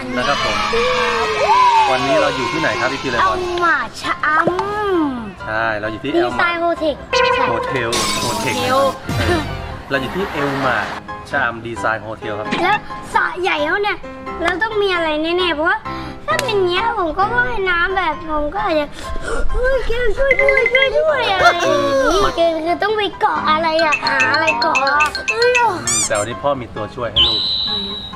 Family Fun นะครับผม วันนี้เราอยู่ที่ไหนครับพี่คิวเลยเอาก่อนหมาชะอใช่เราอยู่ที่ำเอดีลไซมาน์โฮเทคโฮเทลโฮเทคโฮเทลเราอยู่ที่เอลมาชามดีไซน์โฮเทลครับ แล้วสระใหญ่แล้วเนี่ยเราต้องมีอะไรแน่ๆ เพราะว่าถ้าเป็นเนี้ยผมก็ว่ายน้ำแบบผมก็อาจจะเฮ้ยเกลช่วยด้วยช่วยด้วยอะไรอย่างนี้เกลคือต้องไปเกาะอะไรอะหาอะไรเกาะอะเอ้ยแต่วันนี้พ่อมีตัวช่วยให้ลูกเฮ้ยนี่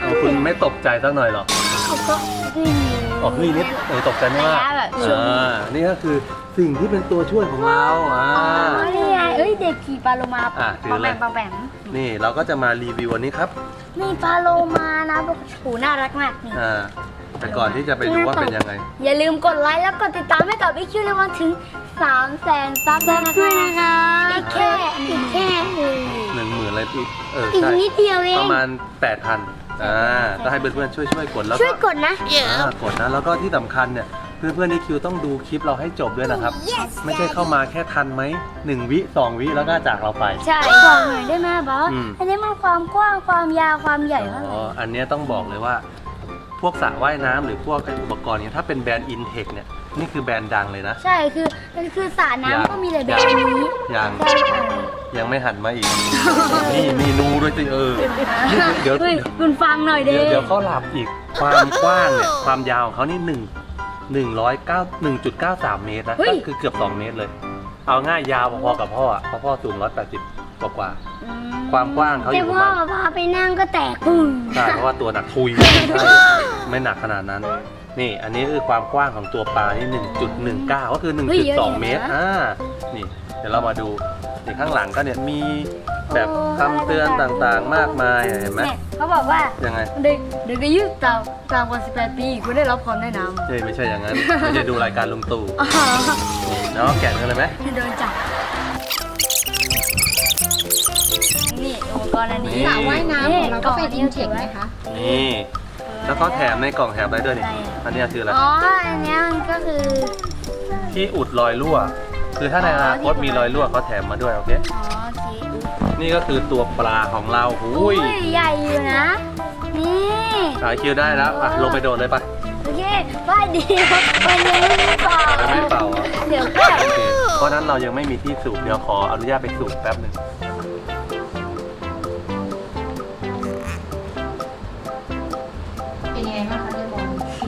เอาคุณไม่ตกใจสักหน่อยหรอเขาก็เฮ้ยอ๋อเฮ้ยนิดเออตกใจไม่มากระยะแบบอ่านี่ก็คือสิ่งที่เป็นตัวช่วยของเราอ่า อ๋อนี่ไงเอ้ยเด็กขี่ปลาโลมาอะถือปลาเลแปยมปลาแปมนี่เราก็จะมารีวิววันนี้ครับนี่ปลาโลมานะโอ้โหน่ารักมากนี่ อ่าแต่ก่อนที่จะไปดูว่าเป็นยังไง อย่าลืมกดไลค์แล้วกดติดตามให้กับอีคิวในวันถึง3แสนซับด้วยนะคะอีกแค่ อีกแค่หนึ่งหมื่นอะไรอีกเอออีกใช่นิดเดียวเอปง ระมาณ 8,000อ่าก็ให้เพื่อนๆช่วยช่วยๆกดแล้วช่วยก็กดนะ อ่ากดนะแล้วก็ที่สำคัญเนี่ยเพื่อนๆที่คิวต้องดูคลิปเราให้จบด้วยนะครับไม่ใช่เข้ามาแค่ทันไหมหนึ่งวิสองวิแล้วก็จากเราไป ใช่บอกหน่อยได้ไหมบอสอืม อันนี้มันความกว้างความยาวความใหญ่เท่าไหอ๋ร่ออันเนี้ยต้องบอกเลยว่า พวกสระว่ายน้ำหรือพวกไอ้อุปกรณ์เนี้ยถ้าเป็นแบรนด์อินเทคเนี่ย นี่คือแบรนด์ดังเลยนะ ใช่คือคือสระยังน้ำก็มีแต่แบบนี้ยังใช่ยังไม่หันมาอีก นี่มีรูด้วยสิเออ เดี๋ยวเฮ้ยคุณฟังหน่อยเด้เดี๋ยวเดี๋ยวเขาหลับอีก ความกว้างเนี่ย ความยาวของเขานี่หนึ่งหนึ่งร้อยเก้าหนึ่งจุดเก้าสามเมตรนะเฮ้ยก็คือเกือบสองเมตรเลย เอาง่ายยาวพอๆกับพ่ออะเพราะพ่อสูงร้อยแปดสิบกว่าอืมความกว้างเขาอยู่แต่ประพ่อมาณ พาไปนั่งก็แตกปุ้งๆใช่เพราะว่าตัวหนักทุย ใช่ไม่หนักขนาดนั้น นี่อันนี้คือความกว้างของตัวปลานี่หนึ่งจุดหนึ่งเก้าก็คือหนึ่งจุดสองเมตรอ่านี่เดี๋ยวเรามาดูนี่ข้างหลังก็เนี่ยมีแบบคำเตือนต่างๆมากมายอะเห็นไหมเนี่ยเขาบอกว่ายังไง เด็กเด็กอายุต่ำต่ำกว่า 18 ปีคุณได้รับความแนะนำเฮ้ยไม่ใช่อย่างนั้นไม่ได้ดูรายการลุงตู่อ๋อนี่เนาะแกะกันเลยไหมโดนจับนี่อุปกรณ์อันนี้นี่สระว่ายน้ำของเราก็เป็นอินเทคนะคะ นี่ แล้วก็แถมในกล่องแถมอะไรด้วยนี่ อันนี้คืออะไรอ๋อ อันเนี้ยมันก็คือ ที่อุดรอยรั่ว คือถ้าในอนาคตมีรอยรั่วเขาแถมมาด้วยโอเค อ๋อโอเคนี่ก็คือตัวปลาของเราหุอุ้ยยใหญ่อยู่นะ นี่ สายคิวได้แล้วอะลงไปโดดเลยปะโอเคว่ายดีมันยังไม่เป่าไม่เป่าอะเดี๋ยวแป๊บโอเคเพราะฉะนั้นเรายังไม่มีที่สูบเดี๋ยวขออนุญาตไปสูบแป๊บหนึ่ง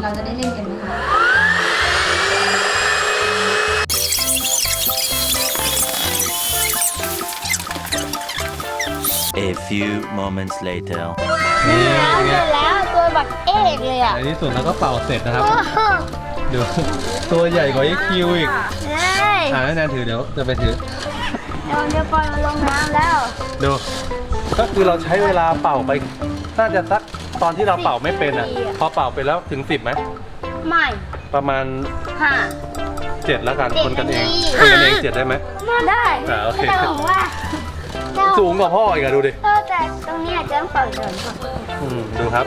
เราจะได้เล่นกันนะคะ A few moments later. นี่แล้วเสร็จแล้วตัวบักเอกเลยอะในที่สุดเราก็เป่าเสร็จนะครับโอ้โหดูตัวใหญ่กว่าไอ้คิวอีกเฮ้ยอ่าแนนถือเดี๋ยวจะไปถือเดี๋ยวจะปล่อยมันลงน้ำแล้ว ดู ก็คือเราใช้เวลาเป่าไปน่าจะสัก ตอนที่เราเป่าไม่เป็นอะสิบนาทีอะพอเป่าไปแล้วถึงสิบไหม ไม่ประมาณห้า เจ็ดแล้วกันเจ็ดคนกันเองนาทีคนกันเองเจ็ดได้ไหม ได้อ่าโอเค แต่ผมว่าสูงกว่าพ่ออีกอะดูดิ เออแต่ตรงนี้อาจจะต้องเปิดเดินก่อนอืมดูครับ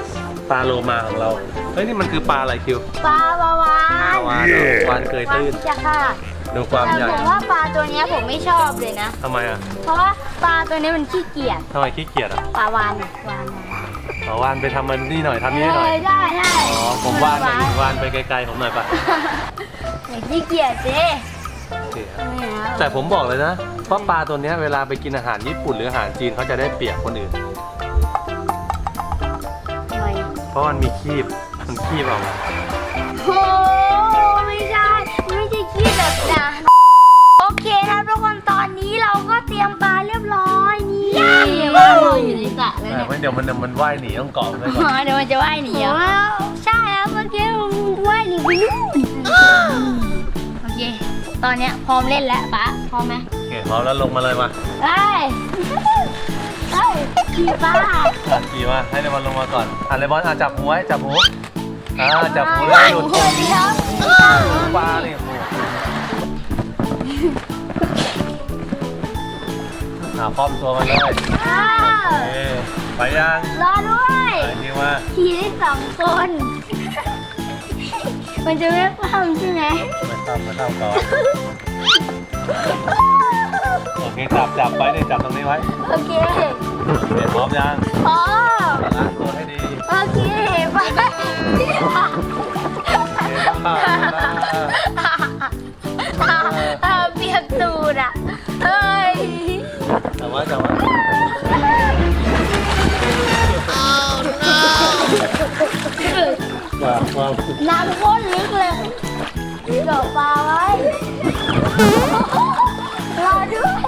ปลาโลมาของเรา เฮ้ยนี่มันคือปลาอะไรคิวปลาวาวาปลาวานเหรอวานเคยปลาตื้นที่จะฆ่าดูความแต่ใหญ่ผมว่าปลาตัวเนี้ยผมไม่ชอบเลยนะ ทำไมอะเพราะว่าปลาตัวนี้มันขี้เกียจทำไมขี้เกียจอะปลาวานวานเอาวานไปทำมันนี่หน่อยทำนี่ให้หน่อยเได้ได้อ๋อผมวานไปอีกวานไปไกลๆผมหน่อยปะอย่าขี้เกียจสิโอเคครับนี่นะแต่ผมบอกเลยนะว่าปลาตัวเนี้ยเวลาไปกินอาหารญี่ปุ่นหรืออาหารจีนเขาจะได้เปรียบคนอื่น ทำไมเพราะมันมีคีบมันคีบออกมาโอ้ไม่ใช่ไม่ใช่ขี้แบบนั้นโอเคนะทุกคนตอนนี้เราก็เตรียมปลา สระแล้วแต่เนี่ย ไม่เดี๋ยวมันมันว่ายหนีต้องเกาะไว้ก่อนเดี๋ยวมันจะว่ายหนีอะใช่แล้วเมื่อกี้มันว่ายหนีไปนู่นโอเค ตอนเนี้ยพร้อมเล่นแล้วปะพร้อมไหมโอเคพร้อมแล้วลงมาเลยมาเอ้ยเอ้ยขี่ป้าอะขี่มาให้เลบอลลงมาก่อนอะเลบอลอะจับหูไว้จับหูอ่าจับหูแล้วหลุดตรงนี้ปลาเนี่ยโอ้โหอ่าพร้อมตัวมาเลยอ้าวโอเคไปยังรอด้วยไปขี่มาขี่ได้สองคน มันจะไม่คว่ำใช่ไหมไม่เข้าไม่เข้าก่อนโอเคจับจับไว้เนี่ยจับตรงนี้ไว้โอเคเดี๋ยวพร้อมยังพร้อมล้างตัวให้ดีโอเคไปโอเคอ่าเออเปียกตูดอะเฮ้ยจับไว้จับไว้ว่าความน้ำข้นลึกเลยเกาะปลาไว้รอด้วย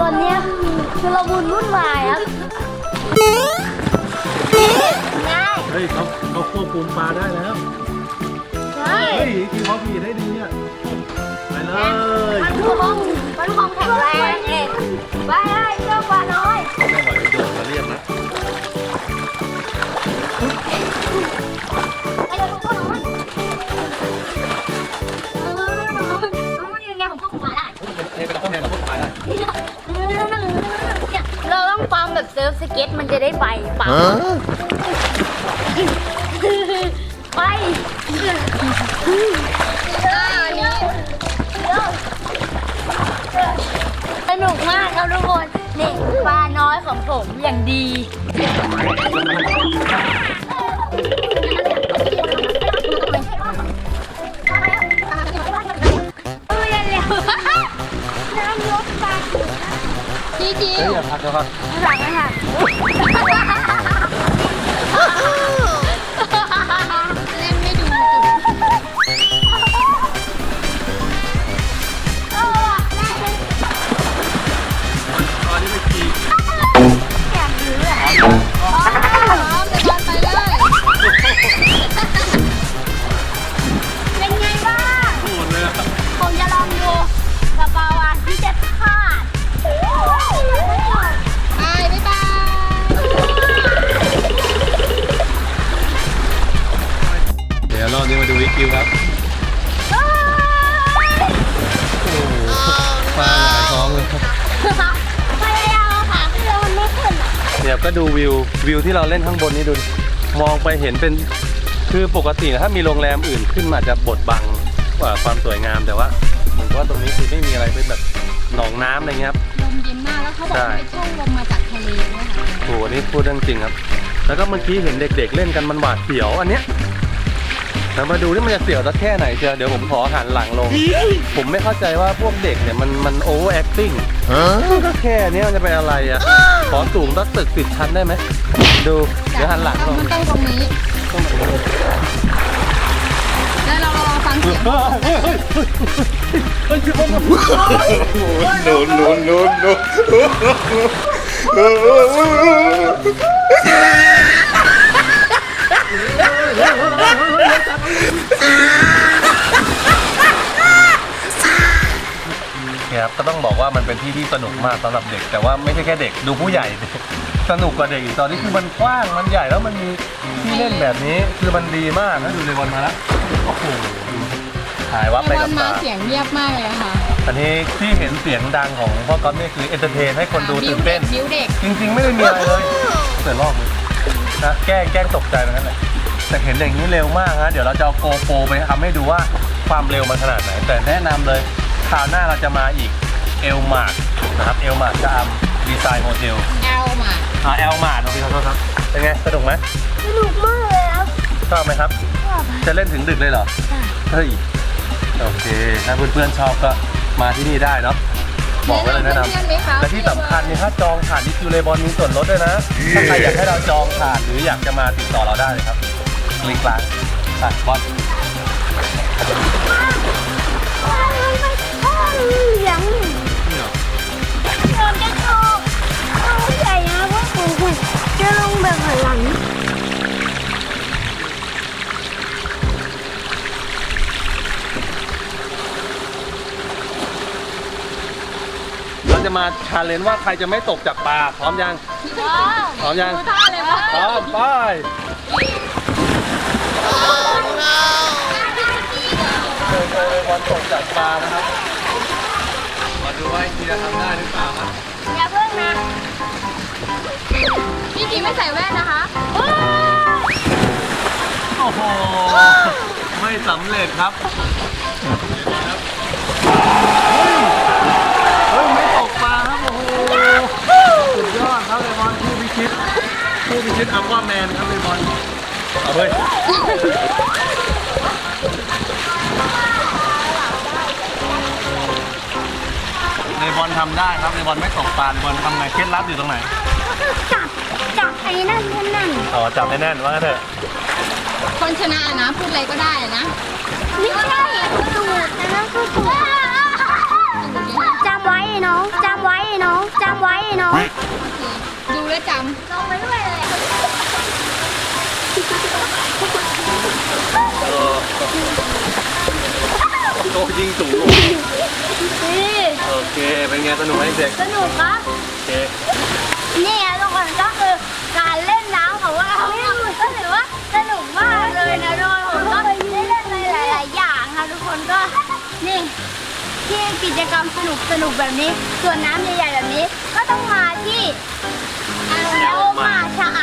ตอนนี้ยคือเราบุญวุ่นวายครับง่ายเฮ้ยเขาเขาควบคุมปลาได้แล้ว เฮ้ยที่เขาขี่ได้ดีอะไปเลยมันคือของมันของแข็งแรงเองไปได้เจ้าปลาน้อยไม่ไหวโดดมาเรียกนะไปเดี๋ยวพวกน้อยเออมันยังไงของพวกปลาได้เทไปต้องแทนกับพวกปลาได้เราต้องปั๊มแบบเซิร์ฟสเก็ตมันจะได้ไปปั๊ม ครับทุกคนนี่ปลาน้อยของผมอย่างดีเออเร็วๆน้ำลดปลาจีจีเฮ้ยอย่าพักนะครับหลังอะค่ะ ก็ดูวิววิวที่เราเล่นข้างบนนี่ดูดิมองไปเห็นเป็นคือปกตินะถ้ามีโรงแรมอื่นขึ้นมาจะบดบังกว่าความสวยงามแต่ว่าเหมือนกับว่าตรงนี้คือไม่มีอะไรเป็นแบบหนองน้ำอะไรเงี้ยครับลมเย็นมากแล้วเขาบอกว่าเป็นช่องลมมาจากทะเลด้วยค่ะโอ้โหอันนี่พูดเรื่องจริงครับ แล้วก็เมื่อกี้เห็นเด็ก ๆ เล่นกันมันหวาดเสียวอันเนี้ย เรามาดูนี่มันจะเสียวสักแค่ไหนเชียวเดี๋ยวผมขอหันหลังลง ผมไม่เข้าใจว่าพวกเด็กเนี่ยมันมันโอเวอร์แอคติ้งก็แค่เนี้ยมันจะเป็นอะไรอะ ขอสูงสักตึกสิบชั้นได้ไหม ดู เดี๋ยวหันหลังลงมันต้องตรงนี้แล้วเรารอฟังเสียงเฮ้ยเฮ้ยเฮ้ยเฮ้ยคือมัน no, no, no, no. เนี่ยครับก็ต้องบอกว่ามันเป็นที่ที่สนุกมากสำหรับเด็ก แต่ว่าไม่ใช่แค่เด็กดูผู้ใหญ่สนุกกว่าเด็กอีกตอนนี้คือมันกว้างมันใหญ่แล้วมันมีที่เล่นแบบนี้คือมันดีมากนะดูเลยบอลมาแล้วโอ้โหดูถ่ายวับไปบอกัลบมาตา เสียงเงียบมากเลยอะค่ะอันนี้ที่เห็นเสียงดังของพ่อก๊อฟนี่คือเอนเตอร์เทนให้คนดูบิตื่วนเด็เต้กนบิวเด็ก จริงๆ ไม่ได้มีอะไรเลยเสือลอกเลย นะแกล้งแกล้งตกใจเหมือนกันแหละแต่เห็นอย่างนี้เร็วมากนะเดี๋ยวเราจะเอาโกโปรไปทำให้ดูว่าความเร็วมันขนาดไหน แต่แนะนำเลยคราวหน้าเราจะมาอีกเอลมาร์นะครับเอลมาร์จะอัมดีไซน์โฮเทลแอลมาอ่าเอลมาร์ครับพี่ขอโทษครับเป็นไงสนุกไหมสนุกมากเลยครับชอบไหมครับ ชอบจะเล่นถึงดึกเลยเหรอเฮ้ย โอเค ถ้าเพื่อนๆชอบก็มาที่นี่ได้เนาะ บอกไว้เลยแนะนำเพื่อนๆไหมคะและที่สำคัญเนี่ยถ้าจองผ่านนิคิวเลบอลมีส่วนลดด้วยนะ ถ้าใครอยากให้เราจองผ่านหรืออยากจะมาติดต่อเราได้เลยครับคลิกร้านอะบอลเหลืองโดนจะโชกเอาใหญ่นะว่าผมจะลงแบบ มาชาเลนจ์ว่าใครจะไม่ตกจากปลาพร้อมยังพร้อมยังท่าอะไรวะพร้อมไปเดินไปวันตกจากปลานะครับมาดูว่าไอ้เทียทำได้หรือเปล่าครับอย่าเพิ่งนะพี่พีไม่ใส่แว่นนะคะโอ้โหไม่สำเร็จครับ ชิตอัลฟาแมนครับเลบอนเอาเฮ้ยเลบอนทำได้ครับเลบอนไม่ตกปลาเลบอนทำไงเคล็ดลับอยู่ตรงไหนจับจับไอ้นั่นนั่นนั่นอ๋อจับให้แน่นว่างั้นเถอะคนชนะนะพูดอะไรก็ได้นะไม่ใช่สูตรนะนั่นคือสูตรจำไว้ไอ้น้องจำไว้ไอ้น้องจำไว้ไอ้น้องดูแลวจลงไปด้วยเลย โตยิงสูงนี่โอเค เป็นไงสนุกไหมเด็กสนุกครับ โอเค นี่นะทุกคนก็คือการเล่นน้ำของเราก็ถือว่าสนุกมากเลยนะโดยผมก็ได้เล่นหลายๆอย่างครับทุกคนก็ นี่ที่กิจกรรมสนุกสนุกแบบนี้ ส่วนน้ำใหญ่ๆแบบนี้ ก็ต้องมาที่อ่างโอมาชะอำ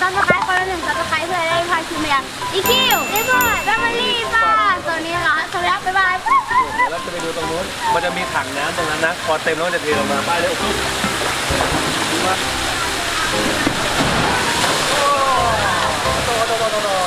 สับสไครต์คนละหนึ่งสับสไคร้เพื่อได้พาคิวมายังอีคิวรีบอยแบลเบอรี่ป้าตัวนี้เะสวัสดีครับบ๊ายบายเดี๋ยวเราจะไปดูตรงนู้น มันจะมีถังน้ำตรงนั้นนะ พอเต็มแล้วจะเทลงมาไป้าเลยโอ้โหดูมาโอ้โหโตโตโตโต